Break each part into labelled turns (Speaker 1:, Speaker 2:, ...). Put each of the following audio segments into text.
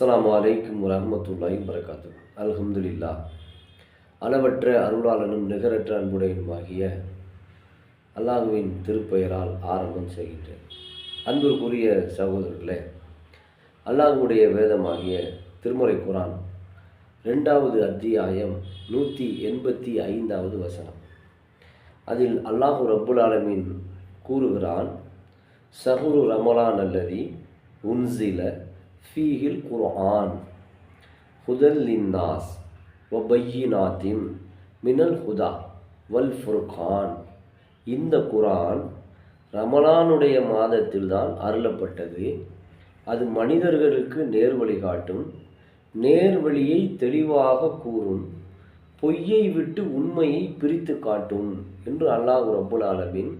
Speaker 1: அஸ்லாம் வலைக்கும் வரஹ்மத்துல்லாஹி வரகாத்து அல்ஹம்துலில்லா அளவற்ற அருளாளனும் நிகரற்ற அன்புடையனுமாகிய அல்லாஹுவின் திருப்பெயரால் ஆரம்பம் செய்கின்றேன். அன்பிற்குரிய சகோதரர்களே அல்லாஹுடைய வேதமாகிய திருமுறை குரான் ரெண்டாவது அத்தியாயம் நூற்றி எண்பத்தி ஐந்தாவது வசனம். அதில் அல்லாஹு ரப்புல் ஆலமீன் கூறுகிறான் சஹுரு ரமலான் அல்லதி உன்சில ஃபீஹில் குர்ஆன் ஹுதல் லின்னாஸ் ஒபையினாத்தின் மினல் ஹுதா வல் ஃபுர்கான் இந்த குரான் ரமலானுடைய மாதத்தில்தான் அருளப்பட்டது. அது மனிதர்களுக்கு நேர்வழி காட்டும். நேர்வழியை தெளிவாக கூறும். பொய்யை விட்டு உண்மையை பிரித்து காட்டும் என்று அல்லாஹ் ரபுல் ஆலமீன்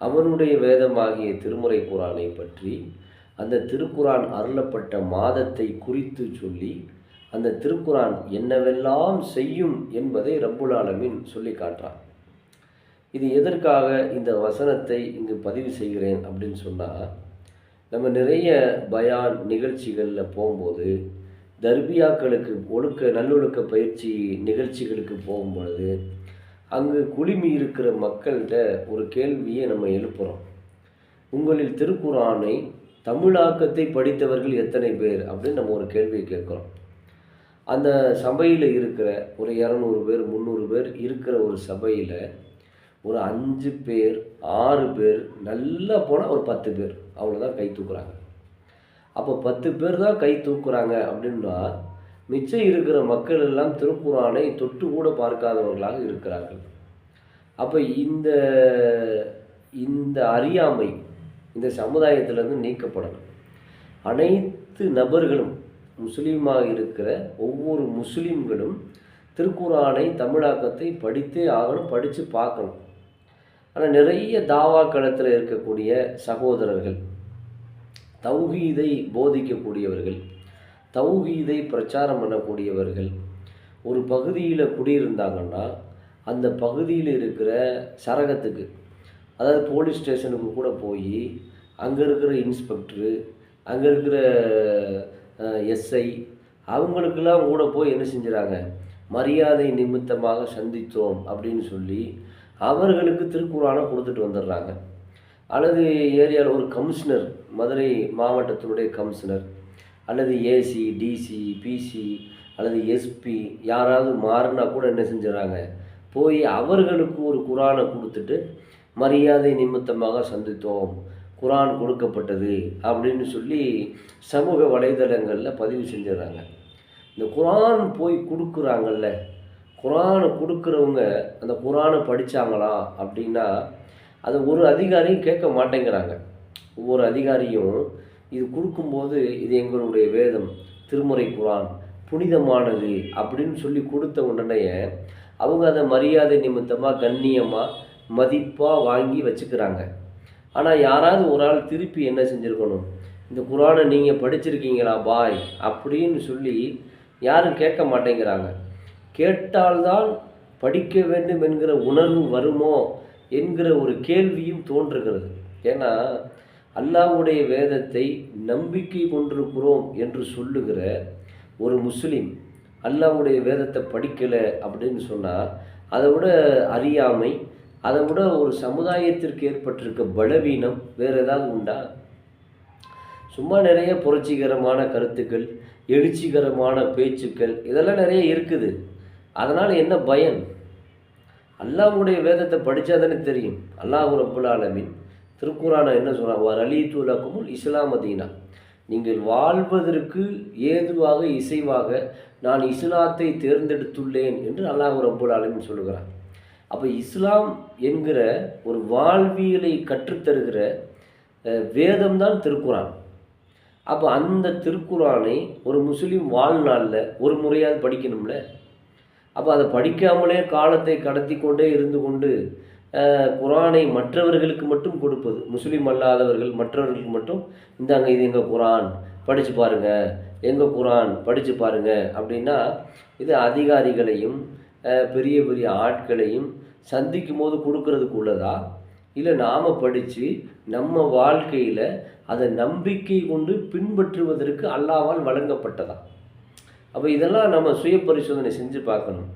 Speaker 1: அவனுடைய வேதமாகிய திருமுறை குரானை பற்றி அந்த திருக்குரான் அருளப்பட்ட மாதத்தை குறித்து சொல்லி அந்த திருக்குரான் என்னவெல்லாம் செய்யும் என்பதை ரப்புல் ஆலமீன் சொல்லி காட்டுறான். இது எதற்காக இந்த வசனத்தை இங்கு பதிவு செய்கிறேன் அப்படின்னு சொன்னால் நம்ம நிறைய பயான் நிகழ்ச்சிகளில் போகும்போது தர்பியாக்களுக்கு ஒழுக்க நல்லொழுக்க பயிற்சி நிகழ்ச்சிகளுக்கு போகும்பொழுது அங்கு குழுமி இருக்கிற மக்கள்கிட்ட ஒரு கேள்வியை நம்ம எழுப்புகிறோம் உங்களில் திருக்குறானை தமிழாக்கத்தை படித்தவர்கள் எத்தனை பேர் அப்படின்னு நம்ம ஒரு கேள்வியை கேட்குறோம். அந்த சபையில் இருக்கிற ஒரு இரநூறு பேர் முந்நூறு பேர் இருக்கிற ஒரு சபையில் ஒரு அஞ்சு பேர் ஆறு பேர் நல்லா போனால் ஒரு பத்து பேர். அவ்வளோதான் கை தூக்குறாங்க. அப்போ பத்து பேர் தான் கை தூக்குறாங்க அப்படின்னா மிச்சம் இருக்கிற மக்கள் எல்லாம் திருக்குறானை தொட்டு கூட பார்க்காதவர்களாக இருக்கிறார்கள். அப்போ இந்த இந்த அறியாமை இந்த சமுதாயத்திலேருந்து நீக்கப்படணும். அனைத்து நபர்களும் முஸ்லீமாக இருக்கிற ஒவ்வொரு முஸ்லீம்களும் திருக்குறானை தமிழாக்கத்தை படித்தே ஆகணும் படித்து பார்க்கணும். ஆனால் நிறைய தாவா களத்தில் இருக்கக்கூடிய சகோதரர்கள் தௌஹீதை போதிக்கக்கூடியவர்கள் தௌஹீதை பிரச்சாரம் பண்ணக்கூடியவர்கள் ஒரு பகுதியில் குடியிருந்தாங்கன்னா அந்த பகுதியில் இருக்கிற சரகத்துக்கு அதாவது போலீஸ் ஸ்டேஷனுக்கு கூட போய் அங்கே இருக்கிற இன்ஸ்பெக்டரு அங்கே இருக்கிற எஸ்ஐ அவங்களுக்கெல்லாம் கூட போய் என்ன செஞ்சுறாங்க? மரியாதை நிமித்தமாக சந்தித்தோம் அப்படின்னு சொல்லி அவர்களுக்கு திருக்குறானை கொடுத்துட்டு வந்துடுறாங்க. அல்லது ஏரியாவில் ஒரு கமிஷனர் மதுரை மாவட்டத்தினுடைய கமிஷனர் அல்லது ஏசி டிசி பிசி அல்லது எஸ்பி யாராவது மாறினா கூட என்ன செஞ்சிடறாங்க போய் அவர்களுக்கு ஒரு குரானை கொடுத்துட்டு மரியாதை நிமித்தமாக சந்தித்தோம். குரான் கொடுக்கப்பட்டது அப்படின்னு சொல்லி சமூக வலைதளங்களில் பதிவு செஞ்சிடறாங்க. இந்த குரான் போய் கொடுக்குறாங்கல்ல குரானை கொடுக்குறவங்க அந்த குரானை படித்தாங்களா அப்படின்னா அதை ஒரு அதிகாரியும் கேட்க மாட்டேங்கிறாங்க. ஒவ்வொரு அதிகாரியும் இது கொடுக்கும்போது இது எங்களுடைய வேதம் திருமுறை குரான் புனிதமானது அப்படின்னு சொல்லி கொடுத்த உடனே அவங்க அதை மரியாதை நிமித்தமாக கண்ணியமாக மதிப்பாக வாங்கி வச்சுக்கிறாங்க. ஆனால் யாராவது ஒரு ஆள் திருப்பி என்ன செஞ்சுருக்கணும்? இந்த குரானை நீங்கள் படிச்சிருக்கீங்களா பாய்? அப்படின்னு சொல்லி யாரும் கேட்க மாட்டேங்கிறாங்க. கேட்டால்தான் படிக்க வேண்டும் என்கிற உணர்வு வருமோ என்கிற ஒரு கேள்வியும் தோன்றுகிறது. ஏன்னா அல்லாவுடைய வேதத்தை நம்பிக்கை கொண்டிருக்கிறோம் என்று சொல்லுகிற ஒரு முஸ்லீம் அல்லாவுடைய வேதத்தை படிக்கலை அப்படின்னு சொன்னால் அதை விட அறியாமை அதை விட ஒரு சமுதாயத்திற்கு ஏற்பட்டிருக்க பலவீனம் வேறு ஏதாவது உண்டா? சும்மா நிறைய புரட்சிகரமான கருத்துக்கள் எழுச்சிகரமான பேச்சுக்கள் இதெல்லாம் நிறைய இருக்குது. அதனால் என்ன பயன்? அல்லாஹுடைய வேதத்தை படித்தா தானே தெரியும். அல்லாஹ் ரப்புல் ஆலமின் திருக்குறானை என்ன சொல்கிறான் ஒரு அலி இஸ்லாம் அதீனா நீங்கள் வாழ்வதற்கு ஏதுவாக இசைவாக நான் இஸ்லாத்தை தேர்ந்தெடுத்துள்ளேன் என்று அல்லாஹ் ரப்புல் ஆலமின் சொல்லுகிறான். அப்போ இஸ்லாம் என்கிற ஒரு வாழ்வியலை கற்றுத்தருகிற வேதம் தான் திருக்குறான். அப்போ அந்த திருக்குறானை ஒரு முஸ்லீம் வாழ்நாளில் ஒரு முறையாவது படிக்கணும்ல? அப்போ அதை படிக்காமலே காலத்தை கடத்தி கொண்டே இருந்து கொண்டு குரானை மற்றவர்களுக்கு மட்டும் கொடுப்பது முஸ்லீம் அல்லாதவர்கள் மற்றவர்களுக்கு மட்டும் இந்தாங்க இது எங்கள் குரான் படித்து பாருங்கள் எங்கள் குரான் படித்து பாருங்கள் அப்படின்னா இது அதிகாரிகளையும் பெரிய பெரிய ஆட்களையும் சந்திக்கும் போது கொடுக்கறதுக்கு உள்ளதா? இல்லை நாம் படித்து நம்ம வாழ்க்கையில் அதை நம்பிக்கை கொண்டு பின்பற்றுவதற்கு அல்லாவால் வழங்கப்பட்டதா? அப்போ இதெல்லாம் நம்ம சுய பரிசோதனை செஞ்சு பார்க்கணும்.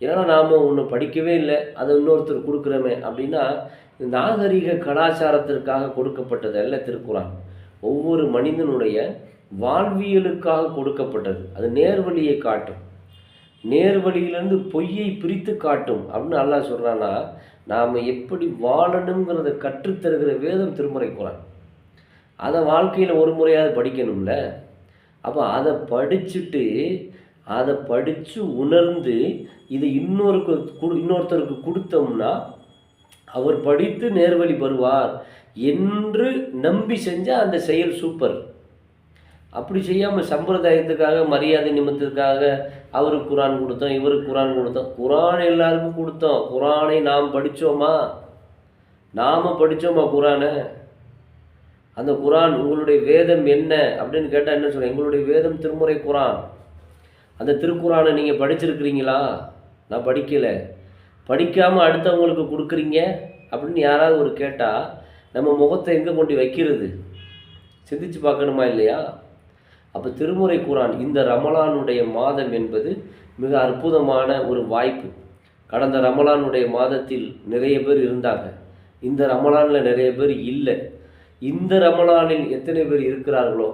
Speaker 1: ஏன்னா நாம் ஒன்று படிக்கவே இல்லை அதை இன்னொருத்தர் கொடுக்குறோமே அப்படின்னா நாகரிக கலாச்சாரத்திற்காக கொடுக்கப்பட்டது அல்ல திருக்குறான். ஒவ்வொரு மனிதனுடைய வாழ்வியலுக்காக கொடுக்கப்பட்டது. அது நேர்வழியை காட்டும். நேர்வழியிலேருந்து பொய்யை பிரித்து காட்டும் அப்படின்னு அல்லாஹ் சொல்கிறான்னா நாம் எப்படி வாழணுங்கிறத கற்றுத்தருகிற வேதம் திருமுறை குரான் அதை வாழ்க்கையில் ஒரு முறையாவது படிக்கணும்ல. அப்போ அதை படிச்சுட்டு அதை படித்து உணர்ந்து இதை இன்னொருக்கு இன்னொருத்தருக்கு கொடுத்தோம்னா அவர் படித்து நேர்வழி பெறுவார் என்று நம்பி செஞ்சால் அந்த செயல் சூப்பர். அப்படி செய்யாமல் சம்பிரதாயத்துக்காக மரியாதை நிமித்தத்துக்காக அவருக்கு குரான் கொடுத்தோம் இவருக்கு குரான் கொடுத்தோம். குரான் எல்லாருக்கும் கொடுத்தோம். குரானை நாம் படித்தோமா நாம் படித்தோமா குரானை? அந்த குரான் உங்களுடைய வேதம் என்ன அப்படின்னு கேட்டால் என்ன சொல்ல எங்களுடைய வேதம் திருமுறை குரான். அந்த திருக்குறானை நீங்கள் படிச்சிருக்கிறீங்களா? நான் படிக்கலை. படிக்காமல் அடுத்தவங்களுக்கு கொடுக்குறீங்க அப்படின்னு யாராவது ஒரு கேட்டால் நம்ம முகத்தை எங்கே கொண்டு வைக்கிறது? சிந்திச்சு பார்க்கணுமா இல்லையா? அப்போ திருமுறை குரான் இந்த ரமலானுடைய மாதம் என்பது மிக அற்புதமான ஒரு வாய்ப்பு. கடந்த ரமலானுடைய மாதத்தில் நிறைய பேர் இருந்தாங்க. இந்த ரமலானில் நிறைய பேர் இல்லை. இந்த ரமலானில் எத்தனை பேர் இருக்கிறார்களோ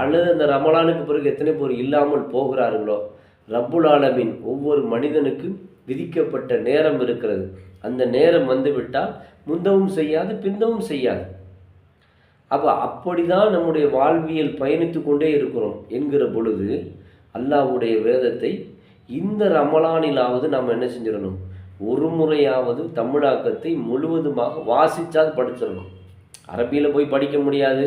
Speaker 1: அல்லது அந்த ரமலானுக்கு பிறகு எத்தனை பேர் இல்லாமல் போகிறார்களோ ரப்புல் ஆலமின் ஒவ்வொரு மனிதனுக்கும் விதிக்கப்பட்ட நேரம் இருக்கிறது. அந்த நேரம் வந்துவிட்டால் முந்தவும் செய்யாது பிந்தவும் செய்யாது. அப்போ அப்படி தான் நம்முடைய வாழ்வியல் பயணித்து கொண்டே இருக்கிறோம் என்கிற பொழுது அல்லாஹ்வுடைய வேதத்தை இந்த ரமலானிலாவது நாம் என்ன செஞ்சிடணும்? ஒரு முறையாவது தமிழாக்கத்தை முழுவதுமாக வாசித்தாது படிச்சிடணும். அரபியில் போய் படிக்க முடியாது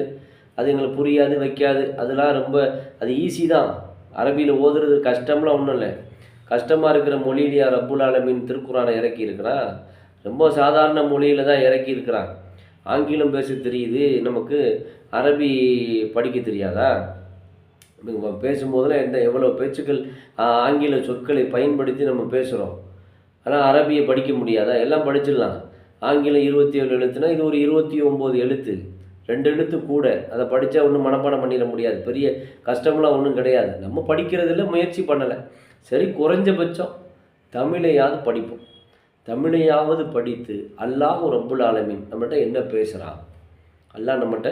Speaker 1: அது எங்களுக்கு புரியாது வைக்காது. அதெல்லாம் ரொம்ப அது ஈஸி தான். அரபியில் ஓதுறது கஷ்டம்லாம் ஒன்றும் இல்லை. கஷ்டமாக இருக்கிற மொழியிலையா ரப்புல் ஆலமின் திருக்குறானை இறக்கி இருக்கிறான் ரொம்ப சாதாரண மொழியில் தான் இறக்கி இருக்கிறான் ஆங்கிலம் பேச தெரியுது நமக்கு அரபி படிக்க தெரியாதா? பேசும்போதெல்லாம் எந்த எவ்வளோ பேச்சுக்கள் ஆங்கில சொற்களை பயன்படுத்தி நம்ம பேசுகிறோம் ஆனால் அரபியை படிக்க முடியாதா? எல்லாம் படிச்சிடலாம். ஆங்கிலம் இருபத்தி ஏழு எழுத்துனா இது ஒரு இருபத்தி ஒம்பது எழுத்து. ரெண்டு எழுத்து கூட. அதை படித்தா ஒன்றும் மனப்பாடம் பண்ணிட முடியாது. பெரிய கஷ்டம்லாம் ஒன்றும் கிடையாது. நம்ம படிக்கிறதில் முயற்சி பண்ணலை. சரி குறைஞ்சபட்சம் தமிழையாவது படிப்போம். தமிழையாவது படித்து அல்லாஹ் ரப்புல் ஆலமின் நம்மகிட்ட என்ன பேசுகிறான் அல்லாஹ் நம்மகிட்ட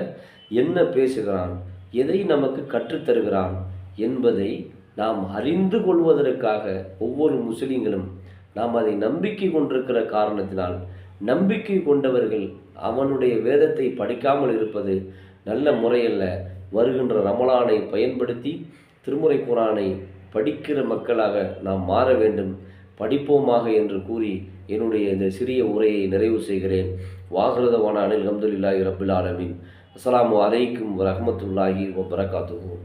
Speaker 1: என்ன பேசுகிறான்? எதை நமக்கு கற்றுத்தருகிறான் என்பதை நாம் அறிந்து கொள்வதற்காக ஒவ்வொரு முஸ்லீம்களும் நாம் அதை நம்பிக்கை கொண்டிருக்கிற காரணத்தினால் நம்பிக்கை கொண்டவர்கள் அவனுடைய வேதத்தை படிக்காமல் இருப்பது நல்ல முறையல்ல. வருகின்ற ரமலானை பயன்படுத்தி திருமுறை குரானை படிக்கிற மக்களாக நாம் மாற வேண்டும். படிப்போமாக என்று கூறி என்னுடைய இந்த சிறிய உரையை நிறைவு செய்கிறேன். வாகரதவான அனில் அஹமதுல்லாஹி ரபுல் ஆலமின். அஸ்ஸலாமு அலைக்கும் ரஹமத்துல்லாஹி வரகாத்துவோம்